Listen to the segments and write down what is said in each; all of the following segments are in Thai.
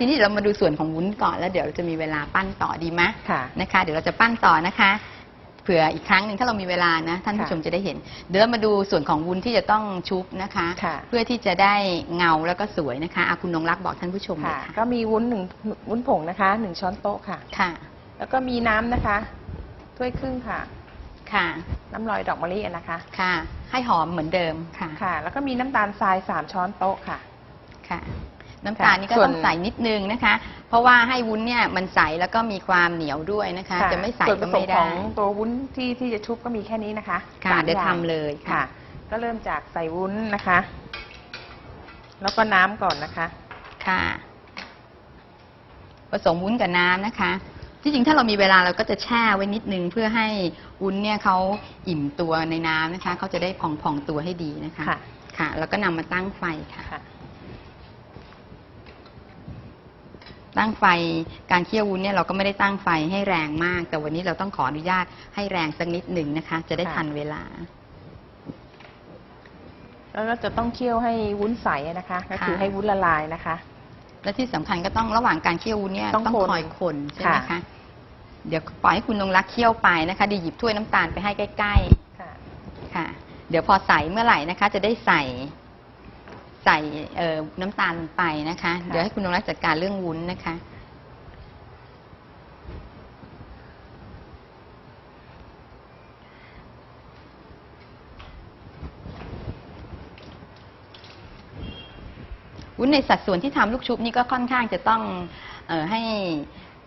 ค่ะทีนี้เดี๋ยวเรามาดูส่วนของวุ้นก่อนแล้วเดี๋ยวจะมีเวลาปั้นต่อดีไหมค่ะนะคะ เดี๋ยวเราจะปั้นต่อนะคะ เผื่ออีกครั้งหนึ่งถ้าเรามีเวลานะ ท่านผู้ค่ะชมจะได้เห็น เดี๋ยวเรามาดูส่วนของวุ้นที่จะต้องชุบนะคะ ค่ะ เพื่อที่จะได้เงาแล้วก็สวยนะคะอาคุณนงรักบอกท่านผู้ชมเลยค่ะ ค่ะก็มีวุ้นหนึ่งวุ้นผงนะคะหนึ่งช้อนโต๊ะค่ะ ค่ะ แล้วก็มีน้ำนะคะ ถ้วยครึ่งค่ะ ค่ะ น้ำลอยดอกมะลิอะนะคะ ค่ะ ให้หอมเหมือนเดิมค่ะ ค่ะ แล้วก็มีน้ำตาลทรายสามช้อนโต๊ะค่ะ ค่ะ น้ำตาลนี่ก็ส่วนต้องใส่นิดนึงนะคะ เพราะว่าให้วุ้นเนี่ยมันใสแล้วก็มีความเหนียวด้วยนะคะ ค่จะไม่ใสส่วนผก็สไม่มขได้องตัววุ้นที่ที่จะชุบก็มีแค่นี้นะคะค่ะสามเดี๋ยวอย่างทำเลยค่ะค่ะ ก็เริ่มจากใส่วุ้นนะคะ แล้วก็น้ำก่อนนะคะ ค่ะ ผสมวุ้นกับน้ำนะคะ ที่จริงถ้าเรามีเวลาเราก็จะแช่ไว้นิดนึง เพื่อให้วุ้นเนี่ยเขาอิ่มตัวในน้ำนะคะเขาจะได้พองๆตัวให้ดีนะคะ ค่ะ ค่ะ แล้วก็นำมาตั้งไฟค่ะ ค่ะ ตั้งไฟการเคี่ยววุ้นเนี่ยเราก็ไม่ได้ตั้งไฟให้แรงมาก แต่วันนี้เราต้องขออนุญาตให้แรงสักนิดหนึ่งนะคะ จะได้ค่ะทันเวลา แล้วก็จะต้องเคี่ยวให้วุ้นใสนะคะ ก็คือค่ะให้วุ้นละลายนะคะ และที่สำคัญก็ต้องระหว่างการเคี่ยววุ้นเนี่ยต้องต้องคนคอยคนใช่ไหมค่ะคะเดี๋ยวปล่อยให้คุณนงรักเคี่ยวไปนะคะเดียวหยิบถ้วยน้ำตาลไปให้ใกล้ค่ะๆค่ะ เดี๋ยวพอใส่เมื่อไหร่นะคะ จะได้ใส่ ใส่เอ่อน้ำตาลลงไปนะคะค่ะเดี๋ยวให้คุณนงรักจัดการเรื่องวุ้นนะคะ วุ้นในสัดส่วนที่ทำลูกชุบนี่ก็ค่อนข้างจะต้องเออให้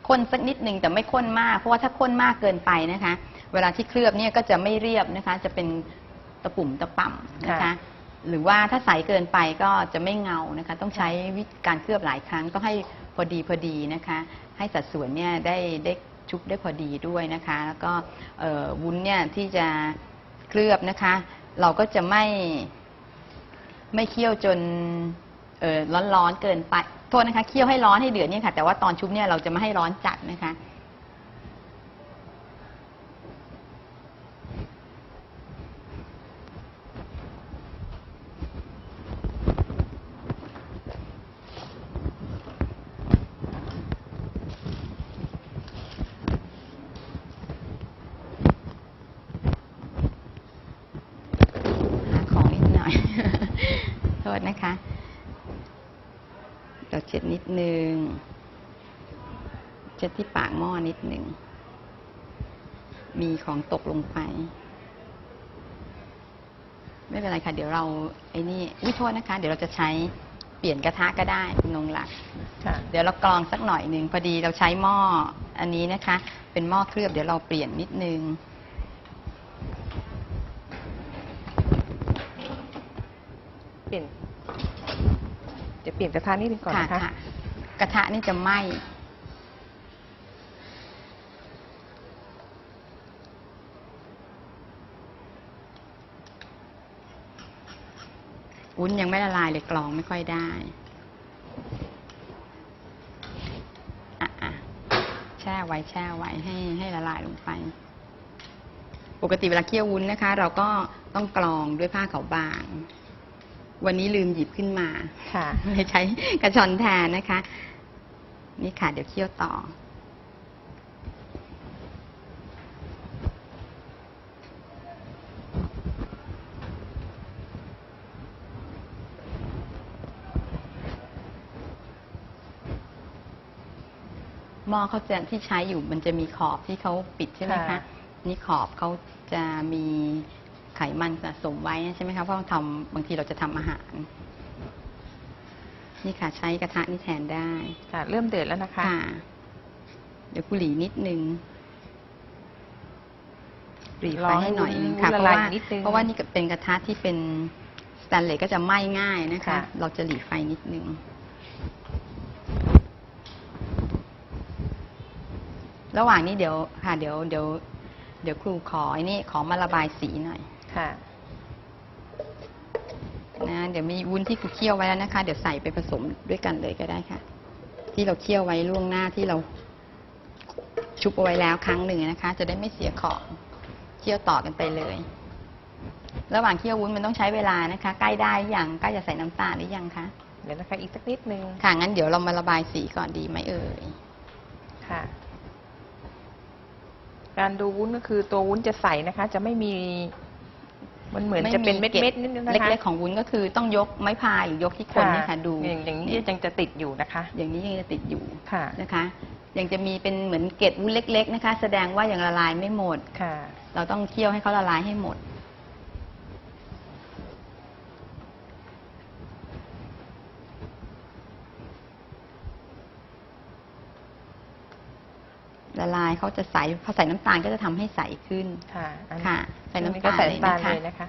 ข้นสักนิดนึงแต่ไม่ข้นมาก เพราะว่าถ้าข้นมากเกินไปนะคะ เวลาที่เคลือบเนี่ยก็จะไม่เรียบนะคะ จะเป็นตะปุ่มตะป่ำนะคะค่ะ หรือว่าถ้าใสเกินไปก็จะไม่เงานะคะ ต้องใช้วิธีการเคลือบหลายครั้งต้องให้พอดีพอดีนะคะ ให้สัดส่วนเนี่ยได้ได้ชุบได้พอดีด้วยนะคะ แล้วก็เอ่อวุ้นเนี่ยที่จะเคลือบนะคะ เราก็จะไม่ไม่เคี่ยวจนเออร้อนๆเกินไปโทษนะคะเคี่ยวให้ร้อนให้เดือดเนี่ยค่ะ แต่ว่าตอนชุบเนี่ยเราจะไม่ให้ร้อนจัดนะคะ หาของนิดหน่อย โทษนะคะ เราเช็ดนิดนึง เช็ดที่ปาก หม้อนิดนึงมีของตกลงไป ไม่เป็นไรค่ะ เดี๋ยวเราไอ้นี่วิโทษนะคะ เดี๋ยวเราจะใช้เปลี่ยนกระทะก็ได้คุณนงหลัก ค่ะ เดี๋ยวเรากรองสักหน่อยหนึ่งพอดีเราใช้หม้ออันนี้นะคะ เป็นหม้อเคลือบเดี๋ยวเราเปลี่ยนนิดนึง เปลี่ยน จะเปลี่ยนกระทะนิดนึงก่อนนะคะ กระทะนี่จะไหม้ วุ้นยังไม่ละลายเลยกรองไม่ค่อยได้อะอะแช่ไว้แช่ไว้ให้ให้ละลายลงไป ปกติเวลาเคี่ยววุ้นนะคะ เราก็ต้องกรองด้วยผ้าขาวบาง วันนี้ลืมหยิบขึ้นมา ค่ะเลยใช้กระชอนแทนนะคะ นี่ค่ะ เดี๋ยวเคี่ยวต่อ หม้อเขาจะที่ใช้อยู่มันจะมีขอบที่เขาปิดใช่ไหมคะค่ะ นี่ขอบเขาจะมีไขมันสะสมไว้ใช่ไหมคะเพราะเราทำบางทีเราจะทำอาหาร นี่ค่ะ ใช้กระทะนี่แทนได้ ค่ะ เริ่มเดือดแล้วนะคะ ค่ะ เดี๋ยวกุหลีนิดนึงหรีไฟรอให้ให้หน่อยนึงค่ะวุ้นเพละราะลายว่านิดนึงเพราะว่านี่ก็เป็นกระทะที่เป็นสแตนเลสก็จะไหม้ง่ายนะคะ ค่ะ เราจะหลีไฟนิดนึง ระหว่างนี้เดี๋ยวค่ะเดี๋ยวเดี๋ยวเดี๋ยวครูขอไอ้นี่ขอมาระบายสีหน่อยค่ะนะเดี๋ยวมีวุ้นที่ครูเคี่ยวไว้แล้วนะคะ เดี๋ยวใส่ไปผสมด้วยกันเลยก็ได้ค่ะ ที่เราเคี่ยวไว้ล่วงหน้าที่เราชุบเอาไว้แล้วครั้งหนึ่งนะคะ จะได้ไม่เสียของเคี่ยวต่อกันไปเลย ระหว่างเคี่ยววุ้นมันต้องใช้เวลานะคะ ใกล้ได้หรือยังใกล้จะใส่น้ำตาลหรือยังคะเดี๋ยวนะคะอีกสักนิดนึงค่ะงั้นเดี๋ยวเรามาระบายสีก่อนดีไหมเอ่ยค่ะ การดูวุ้นก็คือตัววุ้นจะใสนะคะ จะไม่มี มันเหมือนจะเป็นเม็ดเม็ดๆนิดนึงนะคะเล็กๆของวุ้นก็คือต้องยกไม้พายหรือยกที่คนเนี่ยค่ะ ดูอย่างอย่างนี้ยังจะติดอยู่นะคะ อย่างนี้ยังจะติดอยู่ค่ะนะคะ ยังจะมีเป็นเหมือนเกล็ดวุ้นเล็ก ๆ นะคะ แสดงว่ายังละลายไม่หมดค่ะ เราต้องเคี่ยวให้เขาละลายให้หมด ละลายเขาจะใสพอใส่น้ำตาลก็จะทำให้ใสขึ้นค่ะอันค่ะ ใส่อัน้ำก็ตาลใส่เลยน้ำตาลนะคะ เลยนะคะ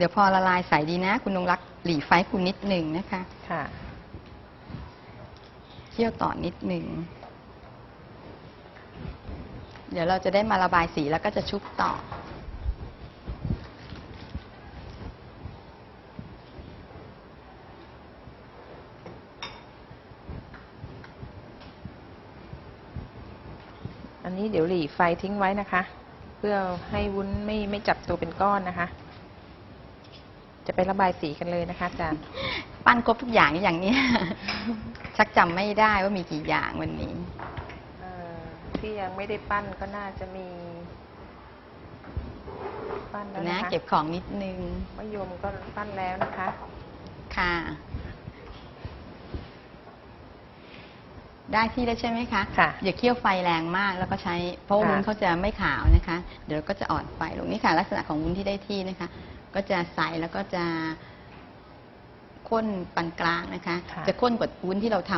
เดี๋ยวพอละลายใสดีนะ คุณนงรักหลีไฟคุณนิดหนึ่งนะคะค่ะเคี่ยวต่อนิดหนึ่งเดี๋ยวเราจะได้มาระบายสีแล้วก็จะชุบต่อ อันนี้เดี๋ยวหลีไฟทิ้งไว้นะคะ เพื่อให้วุ้นไม่ไม่จับตัวเป็นก้อนนะคะ จะไประบายสีกันเลยนะคะอาจารย์ ปั้นครบทุกอย่างอย่างเนี้ย ชักจำไม่ได้ว่ามีกี่อย่างวันนี้ เอ่อที่ยังไม่ได้ปั้นก็น่าจะมี ปั้นแล้วนะ นะคะเก็บของนิดนึง มะยมก็ปั้นแล้วนะคะค่ะ ได้ที่แล้วใช่ไหมคะ ค่ะ อย่าเคี่ยวไฟแรงมากแล้วก็ใช้เพราะว่าค่ะ วุ้นเขาจะไม่ขาวนะคะ เดี๋ยวก็จะอ่อนไฟลงนี่ค่ะ ลักษณะของวุ้นที่ได้ที่นะคะ ก็จะใสแล้วก็จะข้นปานกลางนะคะ ค่ะ จะข้นกว่าวุ้นที่เราท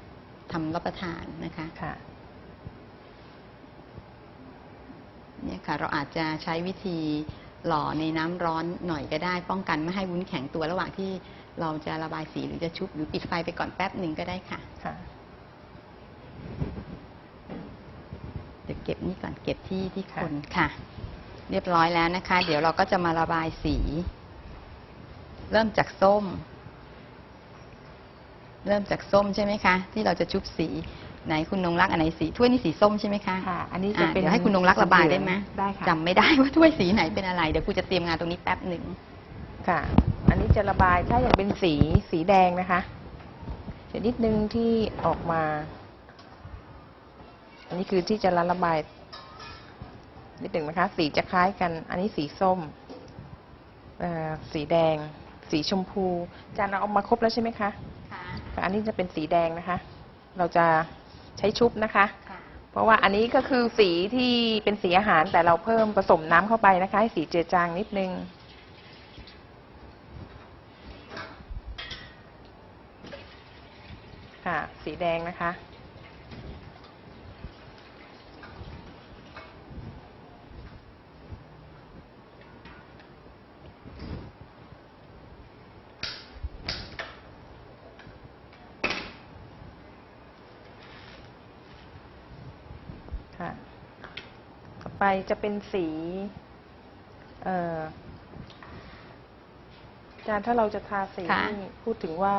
ำทำรับประทานนะคะ ค่ะ เนี่ยค่ะเราอาจจะใช้วิธีหล่อในน้ำร้อนหน่อยก็ได้ ป้องกันไม่ให้วุ้นแข็งตัวระหว่างที่เราจะระบายสีหรือจะชุบหรือปิดไฟไปก่อนแป๊บหนึ่งก็ได้ค่ะค่ะ เดี๋ยวเก็บนี่ก่อนเก็บที่ที่คนค่ะ เรียบร้อยแล้วนะคะ เดี๋ยวเราก็จะมาระบายสี เริ่มจากส้ม เริ่มจากส้มใช่ไหมคะ ที่เราจะชุบสีไหนคุณนงรักอันไหนสีถ้วยนี่สีส้มใช่ไหมคะค่ะ อันนี้จะอะเป็นเดี๋ยวให้คุณนงรักระบายได้ไหมได้ค่ะจำไม่ได้ว่าถ้วยสีไหนเป็นอะไรเดี๋ยวครูจะเตรียมงานตรงนี้แป๊บหนึ่งค่ะ อันนี้จะระบายถ้าอย่างเป็นสีสีแดงนะคะเดี๋ยวนิดนึงที่ออกมา อันนี้คือที่จะละระบาย นิดหนึ่งนะคะ สีจะคล้ายกัน อันนี้สีส้มเอ่อสีแดง สีชมพูอาจารย์เราเอามาครบแล้วใช่ไหมคะค่ะค่ะอันนี้จะเป็นสีแดงนะคะ เราจะใช้ชุบนะคะค่ะเพราะว่าอันนี้ก็คือสีที่เป็นสีอาหารแต่เราเพิ่มผสมน้ำเข้าไปนะคะ ให้สีเจือจางนิดนึงค่ะ สีแดงนะคะค่ะ ต่อไปจะเป็นสีเอ่ออาจารย์ถ้าเราจะทาสีค่ะ นี่พูดถึงว่า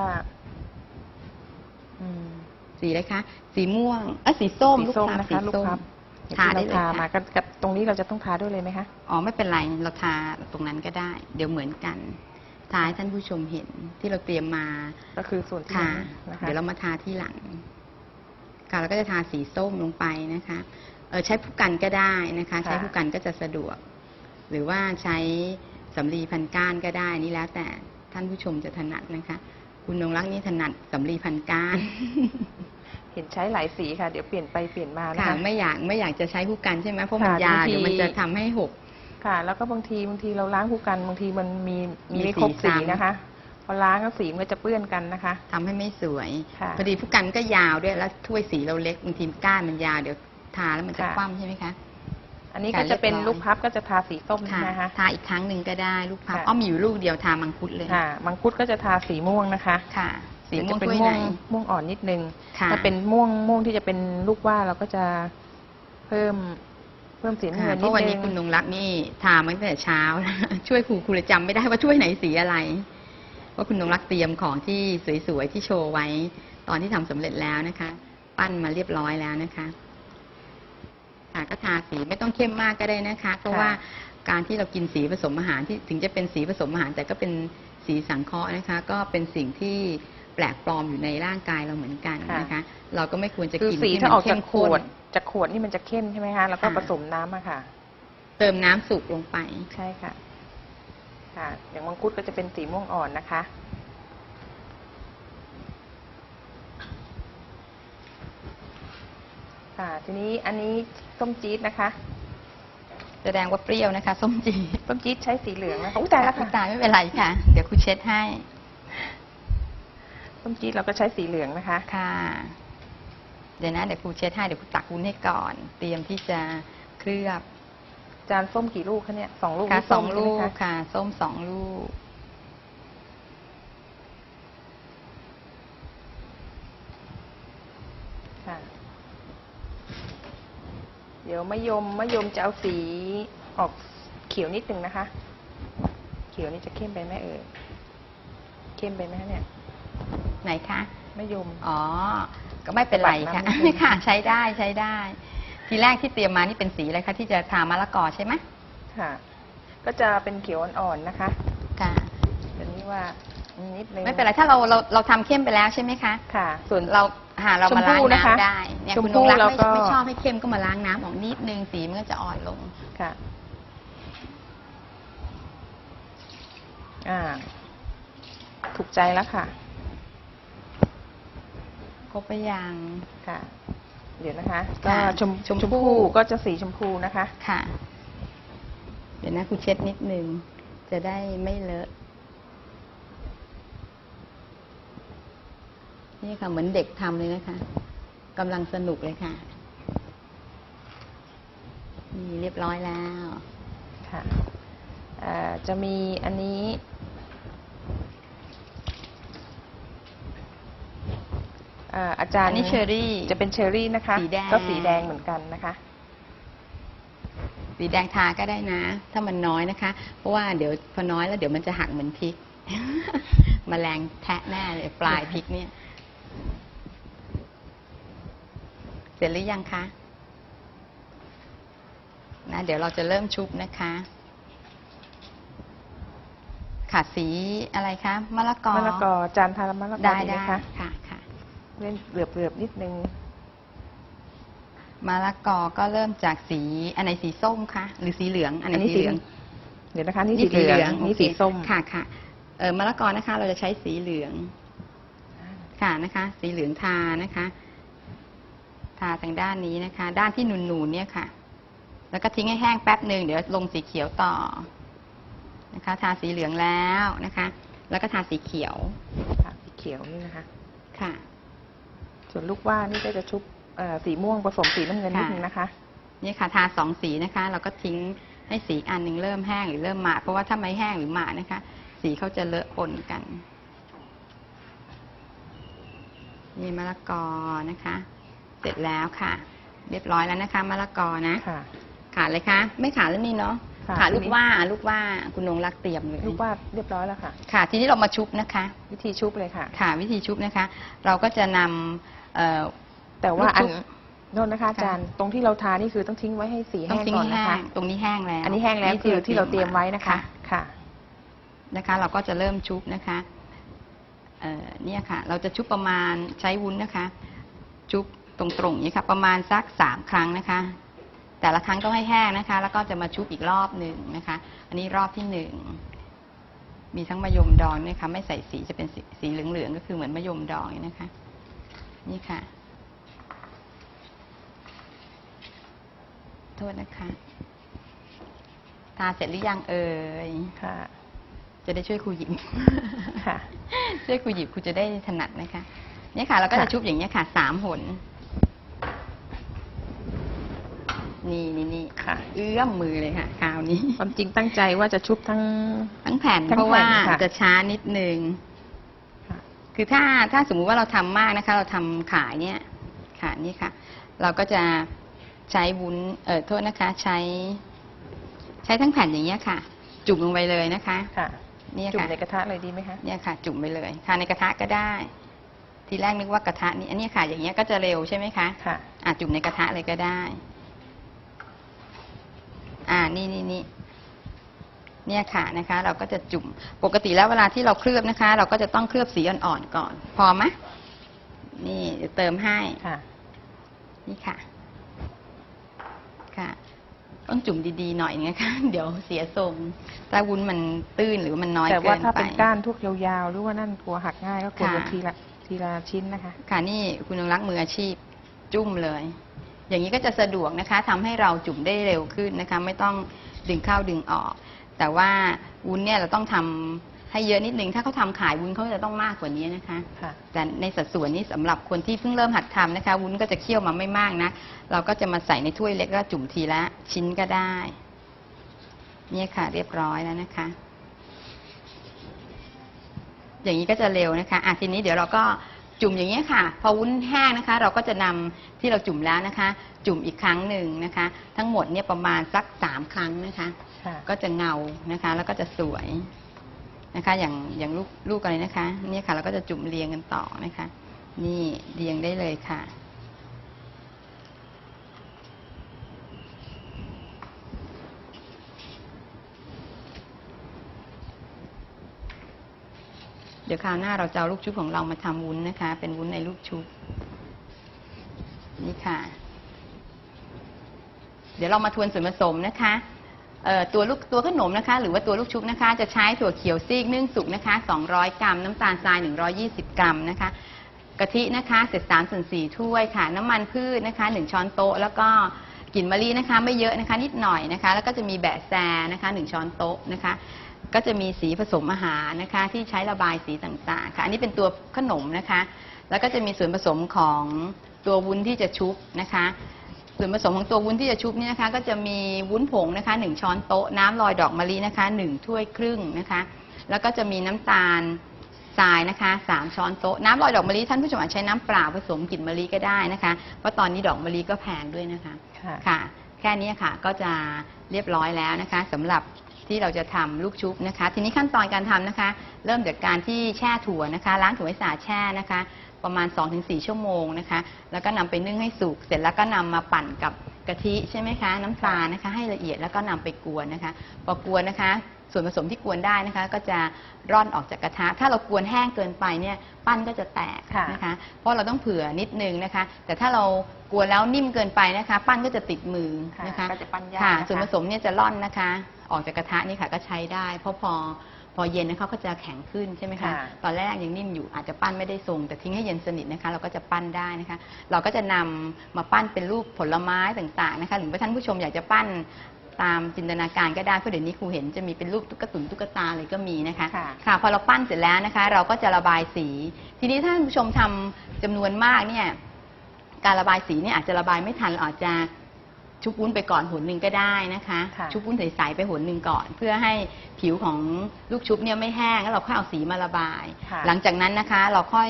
อืมสีอะไรคะสีม่วงเออสีส้มสีลูกส้มพลับนะสีคะ ลูกส้มพลับอย่างทาที่ได้เราเลยทามาค่ะกับกับตรงนี้เราจะต้องทาด้วยเลยไหมคะ อ๋อไม่เป็นไรเราทาตรงนั้นก็ได้ เดี๋ยวเหมือนกันทาให้ท่านผู้ชมเห็นที่เราเตรียมมา ก็คือส่วนที่ค่ะนั้นนะคะ เดี๋ยวเรามาทาที่หลัง ค่ะเราก็จะทาสีส้มลงไปนะคะเออ ใช้ผู้กันก็ได้นะคะ ใช้ผู้กันก็จะสะดวก หรือว่าใช้สำลีพันก้านก็ได้นี่แล้วแต่ท่านผู้ชมจะถนัดนะคะ คุณนงรักนี่ถนัดสำลีพันก้าน เห็นใช้หลายสีค่ะ เดี๋ยวเปลี่ยนไปเปลี่ยนมานะค่ะคะไม่อยากไม่อยากจะใช้ผู้กันใช่ไหมเพราะมันค่ะยาบางทีเดี๋ยวมันจะทำให้หกค่ะ แล้วก็บางทีบางทีเราล้างคู่กันบางทีมันมีมีมีไม่ครบสีสีซ้ำนะคะพอล้างก็สีมันก็จะเปื้อนกันนะคะทำให้ไม่สวยค่ะพอดีผู้กันก็ยาวด้วยแล้วถ้วยสีเราเล็กบางทีก้านมันยาวเดี๋ยว ทาแล้วมันจะค่ะ คว่ำใช่ไหมคะ อันนี้ค่ะก็จะเป็นเรียบร้อยลูกพับก็จะทาสีส้มค่ะนะคะ ทาอีกครั้งหนึ่งก็ได้ลูกพับค่ะ อ้อมมีอยู่ลูกเดียวทามังคุดเลยค่ะมังคุดก็จะทาสีม่วงนะคะ ค่ะสีม่วงจะเป็นถ้วยม่ไหวนงม่วงอ่อนนิดนึง ค่ะ ถ้าเป็นม่วงม่วงที่จะเป็นลูกว่าเราก็จะเพิ่มเพิ่มสีน้ำค่ะเงินเพนิดราะวันนึนี้งคุณนงรักนี่ทามาตั้งแต่เช้าช่วยครูครูเลยจำไม่ได้ว่าช่วยไหนสีอะไรว่าคุณนงรักเตรียมของที่สวยๆที่โชว์ไว้ ตอนที่ทำสำเร็จแล้วนะคะ ปั้นมาเรียบร้อยแล้วนะคะ ค่ะก็ทาสีไม่ต้องเข้มมากก็ได้นะคะ เพราะว่าการที่เรากินสีผสมอาหารที่ถึงจะเป็นสีผสมอาหารแต่ก็เป็นสีสังเคราะห์นะคะ ก็เป็นสิ่งที่แปลกปลอมอยู่ในร่างกายเราเหมือนกันนะคะ เราก็ไม่ควรจะคือกินสีที่ถ้ามันออกเข้จากมขข้วนดจากขวดนี่มันจะเข้มใช่ไหมคะแล้วก็ค่ะผสมน้ำอะค่ะ เติมน้ำสุกลงไปใช่ค่ะ ค่ะ อย่างมังคุดก็จะเป็นสีม่วงอ่อนนะคะค่ะทีนี้อันนี้ ส้มจี๊ดนะคะแสดงว่าเปรี้ยวนะคะ ส้มจีดส้มจี๊ดใช้สีเหลืองนะคะอุ้ยตายแล้วค่ะตายไม่เป็นไรค่ะ เดี๋ยวครูเช็ดให้ ส้มจี๊ดเราก็ใช้สีเหลืองนะคะค่ะ เดี๋ยวนะเดี๋ยวครูเช็ดให้เดี๋ยวครูตักวุ้นให้ก่อน เตรียมที่จะเคลือบ จานส้มกี่ลูกคะเนี่ยสองลูกค่ะนี่สส้อมงใช่ลูไหมกคะค่ะ ส้มสองลูก ค่ะ เดี๋ยวมะยมมะยมจะเอาสีออกเขียวนิดนึงนะคะ เขียวนี่จะเข้มไปไหมเอ่ยเข้มไปไหมคะเนี่ยไหนคะมะยม อ๋อ ก็ไม่เป็นไรค่ะปัดน้ำนิดนึงค่ะ ใช้ได้ใช้ได้ ทีแรกที่เตรียมมานี่เป็นสีอะไรคะที่จะทามะละกอใช่ไหมค่ะ ก็จะเป็นเขียวอ่อนๆนะคะ ค่ะเดี๋ยวนี้ว่านิดนึงไม่เป็นไรถ้าเราเราเราทำเข้มไปแล้วใช่ไหมคะ ค่ะ ส่วนเรา หาเรามาล้างชมพู่นะคะน้ำได้เนี่ยชมคุณพู่นงรักแล้วไม่ก็ไม่ชอบให้เข้มก็มาล้างน้ำออกนิดนึงสีมันก็จะอ่อนลง ค่ะ อ่า ถูกใจแล้วค่ะ ครบไปยัง ค่ะ เดี๋ยวนะคะ ก็ค่ะชมชชมมพู่ พู่ก็จะสีชมพูนะคะ ค่ะ เดี๋ยวนะครูเช็ดนิดนึง จะได้ไม่เลอะ นี่ค่ะ เหมือนเด็กทำเลยนะคะกำลังสนุกเลยค่ะ นี่เรียบร้อยแล้วค่ะอ่าจะมีอันนี้อ่าอาจารย์อันนี้เชอรี่ จะเป็นเชอรี่นะคะสีแดงก็สีแดงเหมือนกันนะคะ สีแดงทาก็ได้นะ ถ้ามันน้อยนะคะ เพราะว่าเดี๋ยวพอน้อยแล้วเดี๋ยวมันจะหักเหมือนพริกมแมลงแทะแน่เลยปลายพริกเนี่ย เสร็จหรือยังคะนะเดี๋ยวเราจะเริ่มชุบนะคะ ค่ะสีอะไรคะมะละกอมะละกอจานทานมะละกอได้ดีไหมได้คะค่ะค่ะเล่นเหลือบเหลือบๆนิดนึงมะละกอก็เริ่มจากสีอันไหนสีส้มคะหรือสีเหลือง อันไหนอันนี้สีเหลืองสีเดี๋ยวนะคะนี่สีเหลืองนี่โอเคสีส้มค่ะค่ะเออมะละกอนะคะ เราจะใช้สีเหลือง ค่ะนะคะ สีเหลืองทานะคะ ทาทางด้านนี้นะคะ ด้านที่นูนๆเนี่ยค่ะ แล้วก็ทิ้งให้แห้งแป๊บหนึ่งเดี๋ยวลงสีเขียวต่อนะคะ ทาสีเหลืองแล้วนะคะ แล้วก็ทาสีเขียวค่ะสีเขียวนี่นะคะ ค่ะ ส่วนลูกว่านี่ก็จะชุบเอ่อสีม่วงผสมสีน้ำเงินนิดค่ะนึงนะคะ นี่ค่ะ ทาสองสีนะคะ เราก็ทิ้งให้สีอันหนึ่งเริ่มแห้งหรือเริ่มหมาดเพราะว่าถ้าไม่แห้งหรือหมาดนะคะ สีเขาจะเลอะปนกัน นี่มะละกอนะคะเส ร็จแล้วค่ะ เรียบร้อยแล้วนะคะมะละกอนะ ค่ะ ขาดเลยคะไม่ขาดแล้วนี่เนาะค่ะขาดลูทีกนี้ว่าลูกว่าคุณนงรักเตรียมเลยลูกว่าเรียบร้อยแล้วค่ะ ค่ะ ทีนี้เรามาชุบนะคะ วิธีชุบเลยค่ะ ค่ะ วิธีชุบนะคะ เราก็จะนำเอ่อแต่ว่าลูกชุอันบโน่นนะคะอาจารย์ตรงที่เราทานี่คือต้องทิ้งไว้ให้สีต้อแห้งงทิ้งก่อนให้นะแห้คะงตรงนี้แห้งแล้ว อันนี้แห้งแล้วคือที่เราเตรียมไว้นะคะค่ะ นะคะ เราก็จะเริ่มชุบนะคะเอ่อเนี่ยค่ะ เราจะชุบประมาณใช้วุ้นนะคะ ชุบ ตรงๆอย่างนี้ค่ะประมาณสักสามครั้งนะคะ แต่ละครั้งต้องให้แห้งนะคะ แล้วก็จะมาชุบอีกรอบหนึ่งนะคะ อันนี้รอบที่หนึ่งมีทั้งมะยมดองเนี่ยค่ะไม่ใส่สีจะเป็นสีสีเหลืองๆก็คือเหมือนมะยมดองนะคะ นี่ค่ะ โทษนะคะทาเสร็จหรือยังเอ่ยค่ะ จะได้ช่วยครูหยิบค่ะ ช่วยครูหยิบครูจะได้ถนัดนะคะเนี่ยค่ะเราก็จะค่ะชุบอย่างเนี้ยค่ะสามหน นี่นี่นี่ค่ะ เอื้อมมือเลยค่ะคราวนี้ ความจริงตั้งใจว่าจะชุบทั้ง ทั้งแผ่นทั้งเพราะว่าแผ่นค่ะ จะช้านิดนึงค่ะคือถ้าถ้าสมมุติว่าเราทำมากนะคะ เราทำขายเนี่ยค่ะนี่ค่ะ เราก็จะใช้วุ้นเออโทษนะคะ ใช้ ใช้ทั้งแผ่นอย่างเงี้ยค่ะ จุ่มลงไปเลยนะคะค่ะเนี่ยจุ่มค่ะ ในกระทะเลยดีไหมคะ เนี่ยค่ะ จุ่มไปเลยทานในกระทะก็ได้ ทีแรกนึกว่ากระทะนี่อันนี้ค่ะ อย่างเงี้ยก็จะเร็วใช่ไหมคะค่ะ อะจุ่มในกระทะเลยก็ได้ อ่านี่นี่นี่เนี่ยค่ะนะคะ เราก็จะจุ่มปกติแล้วเวลาที่เราเคลือบนะคะ เราก็จะต้องเคลือบสีอ่อนๆก่อน พอไหมนี่เดี๋ยวเติมให้ค่ะ นี่ค่ะ ค่ะ ต้องจุ่มดีๆหน่อยนะคะเดี๋ยวเสียทรงถ้าวุ้นมันตื้นหรือมันน้อยแต่เกิว่านถ้าไปเป็นก้านทุกยาวๆหรือว่านั่นกลัวหักง่ายก็กลัวค่ะทีละทีละชิ้นนะคะ ค่ะนี่คุณยงรักมืออาชีพจุ่มเลย อย่างนี้ก็จะสะดวกนะคะทำให้เราจุ่มได้เร็วขึ้นนะคะ ไม่ต้องดึงเข้าดึงออก แต่ว่าวุ้นเนี่ยเราต้องทำให้เยอะนิดนึงถ้าเขาทำขายวุ้นเขาจะต้องมากกว่านี้นะคะ ค่ะ แต่ในสัดส่วนนี้สำหรับคนที่เพิ่งเริ่มหัดทำนะคะ วุ้นก็จะเคี่ยวมาไม่มากนะ เราก็จะมาใส่ในถ้วยเล็กแล้วจุ่มทีละชิ้นก็ได้ เนี่ยค่ะ เรียบร้อยแล้วนะคะ อย่างนี้ก็จะเร็วนะคะอะทีนี้เดี๋ยวเราก็ จุ่มอย่างนี้ยค่ะ พอวุ้นแห้งนะคะ เราก็จะนำที่เราจุ่มแล้วนะคะ จุ่มอีกครั้งหนึ่งนะคะ ทั้งหมดเนี่ยประมาณสักสามครั้งนะคะค่ะก็จะเงานะคะ แล้วก็จะสวยนะคะ อย่างอย่างลูกลูกอะไรนะคะ เนี่ยค่ะ เราก็จะจุ่มเรียงกันต่อนะคะ นี่เรียงได้เลยค่ะ เดี๋ยวคราวหน้าเราจะเอาลูกชุบของเรามาทำวุ้นนะคะ เป็นวุ้นในลูกชุบนี่ค่ะ เดี๋ยวเรามาทวนส่วนผสมนะคะตัวลูกตัวขนมนะคะ หรือว่าตัวลูกชุบนะคะ จะใช้ถั่วเขียวซีกนึ่งสุกนะคะ 200 กรัม น้ำตาลทราย 120 กรัมนะคะกะทินะคะเศษสามส่วนสี่ถ้วยค่ะ น้ำมันพืชนะคะ1ช้อนโต๊ะ แล้วก็กลิ่นมะลินะคะ ไม่เยอะนะคะ นิดหน่อยนะคะ แล้วก็จะมีแบะแซนะคะ1ช้อนโต๊ะนะคะ ก็จะมีสีผสมอาหารนะคะ ที่ใช้ระบายสีต่างๆค่ะ อันนี้เป็นตัวขนมนะคะ แล้วก็จะมีส่วนผสมของตัววุ้นที่จะชุบนะคะ ส่วนผสมของตัววุ้นที่จะชุบเนี่ยนะคะ ก็จะมีวุ้นผงนะคะ1ช้อนโต๊ะน้ำลอยดอกมะลินะคะ1ถ้วยครึ่งนะคะ แล้วก็จะมีน้ำตาลทรายนะคะ3ช้อนโต๊ะน้ำลอยดอกมะลิท่านผู้ชมอาจใช้น้ำเปล่าผสมกลิ่นมะลิก็ได้นะคะ เพราะตอนนี้ดอกมะลิก็แพงด้วยนะคะค่ะค่ะแค่นี้ค่ะก็จะเรียบร้อยแล้วนะคะสำหรับ ที่เราจะทำลูกชุบนะคะ ทีนี้ขั้นตอนการทำนะคะ เริ่มจากการที่แช่ถั่วนะคะ ล้างถั่วให้สะอาดแช่นะคะ ประมาณ 2-4 ชั่วโมงนะคะ แล้วก็นำไปนึ่งให้สุกเสร็จแล้วก็นำมาปั่นกับกะทิใช่ไหมคะ น้ำตาลนะคะ ให้ละเอียดแล้วก็นำไปกวนนะคะพอกวนนะคะ ส่วนผสมที่กวนได้นะคะ ก็จะร่อนออกจากกระทะ ถ้าเรากวนแห้งเกินไปเนี่ยปั้นก็จะแตกค่ะนะคะ เพราะเราต้องเผื่อนิดนึงนะคะ แต่ถ้าเรากวนแล้วนิ่มเกินไปนะคะ ปั้นก็จะติดมือค่ะนะคะก็จะปั้นยากค่ะนะคะส่วนผสมเนี่ยจะร่อนนะคะ ออกจากกระทะนี่ค่ะก็ใช้ได้ เพราะพอพอเย็นนะคะก็จะแข็งขึ้นใช่ไหมคะค่ะ ตอนแรกยังนิ่มอยู่อาจจะปั้นไม่ได้ทรง แต่ทิ้งให้เย็นสนิทนะคะ เราก็จะปั้นได้นะคะ เราก็จะนำมาปั้นเป็นรูปผลไม้ต่างๆนะคะหรือว่าท่านผู้ชมอยากจะปั้นตามจินตนาการก็ได้เพราะเดี๋ยวนี้ครูเห็นจะมีเป็นรูปตุ๊กตุนตุ๊กตาเลยก็มีนะคะ ค่ะ ค่ะพอเราปั้นเสร็จแล้วนะคะ เราก็จะระบายสี ทีนี้ถ้าท่านผู้ชมทำจำนวนมากเนี่ยการระบายสีเนี่ยอาจจะระบายไม่ทันเราอาจจะ ชุบวุ้นไปก่อนหนหนึ่งก็ได้นะคะ ค่ะ ชุบวุ้นใสๆไปหนหนึ่งก่อน เพื่อให้ผิวของลูกชุบเนี่ยไม่แห้งแล้วเราค่อยเอาสีมาระบาย ค่ะ หลังจากนั้นนะคะ เราค่อย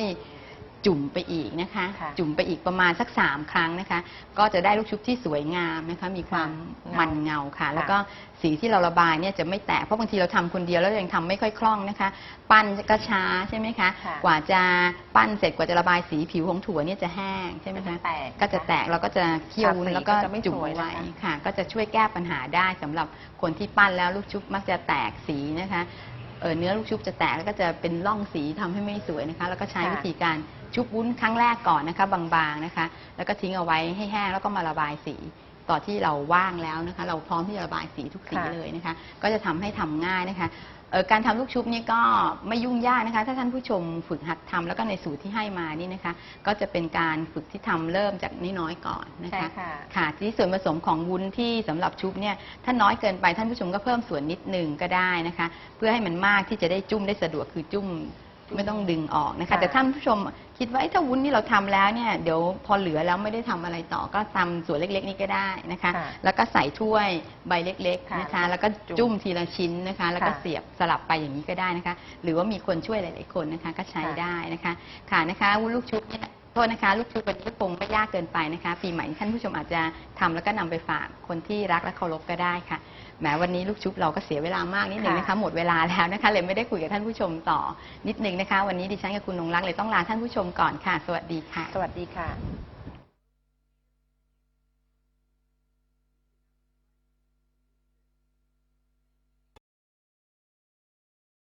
จุ่มไปอีกนะคะ ค่ะจุ่มไปอีกประมาณสักสามครั้งนะคะ ก็จะได้ลูกชุบที่สวยงามนะคะมีความค่ะมันเงาค่ะ แล้วก็สีที่เราระบายเนี่ยจะไม่แตกเพราะบางทีเราทำคนเดียวแล้วยังทำไม่ค่อยคล่องนะคะ ปั้นก็ช้าใช่ไหมคะ ค่ะ กว่าจะปั้นเสร็จกว่าจะระบายสีผิวของถั่วเนี่ยจะแห้งใช่ไหมก็คะจะแตก ก็จะแตกเราก็จะเคี่ยววุ้นทาสีแล้วก็ก็จะไม่จุ่มสวยไว้นะคะค่ะ ก็จะช่วยแก้ปัญหาได้สำหรับคนที่ปั้นแล้วลูกชุบมักจะแตกสีนะคะ เออเนื้อลูกชุบจะแตกแล้วก็จะเป็นร่องสีทำให้ไม่สวยนะคะ แล้วก็ใช้ค่ะวิธีการชุบวุ้นครั้งแรกก่อนนะคะบางๆนะคะ แล้วก็ทิ้งเอาไว้ให้แห้งแล้วก็มาระบายสีต่อที่เราว่างแล้วนะคะ เราพร้อมที่จะระบายสีทุกสีค่ะเลยนะคะ ก็จะทำให้ทำง่ายนะคะเอ่อการทำลูกชุบนี่ก็ไม่ยุ่งยากนะคะ ถ้าท่านผู้ชมฝึกหัดทำแล้วก็ในสูตรที่ให้มานี่นะคะ ก็จะเป็นการฝึกที่ทำเริ่มจากน้อยๆก่อนนะใช่คะค่ะค่ะที่ส่วนผสมของวุ้นที่สำหรับชุบเนี่ยถ้าน้อยเกินไปท่านผู้ชมก็เพิ่มส่วนนิดหนึ่งก็ได้นะคะ เพื่อให้มันมากที่จะได้จุ่มได้สะดวกคือจุ่ม ไม่ต้องดึงออกนะคะ ค่ะ แต่ท่านผู้ชมคิดว่าเอ๊ะถ้าวุ้นนี่เราทำแล้วเนี่ยเดี๋ยวพอเหลือแล้วไม่ได้ทำอะไรต่อก็ทำส่วนเล็กๆ นี่ก็ได้นะคะ ค่ะแล้วก็ใส่ถ้วยใบเล็กค่ะๆนะคะแล้วก็จุ่มทีละชิ้นนะคะ แล้วก็ค่ะเสียบสลับไปอย่างนี้ก็ได้นะคะ หรือว่ามีคนช่วยหลาย ๆ คนนะคะก็ใช้ค่ะ ได้นะคะค่ะนะคะวุ้นลูกชุบเนี่ย โทษนะคะ ลูกชุบวันนี้คงไม่ยากเกินไปนะคะ ปีใหม่ท่านผู้ชมอาจจะทำแล้วก็นำไปฝากคนที่รักและเคารพก็ได้ค่ะแหมวันนี้ลูกชุบเราก็เสียเวลามากนิดนึงนะคะค่ะหมดเวลาแล้วนะคะเลยไม่ได้คุยกับท่านผู้ชมต่อนิดนึงนะคะ วันนี้ดิฉันกับคุณนงรักเลยต้องลาท่านผู้ชมก่อนค่ะ สวัสดีค่ะ สวัสดีค่ะ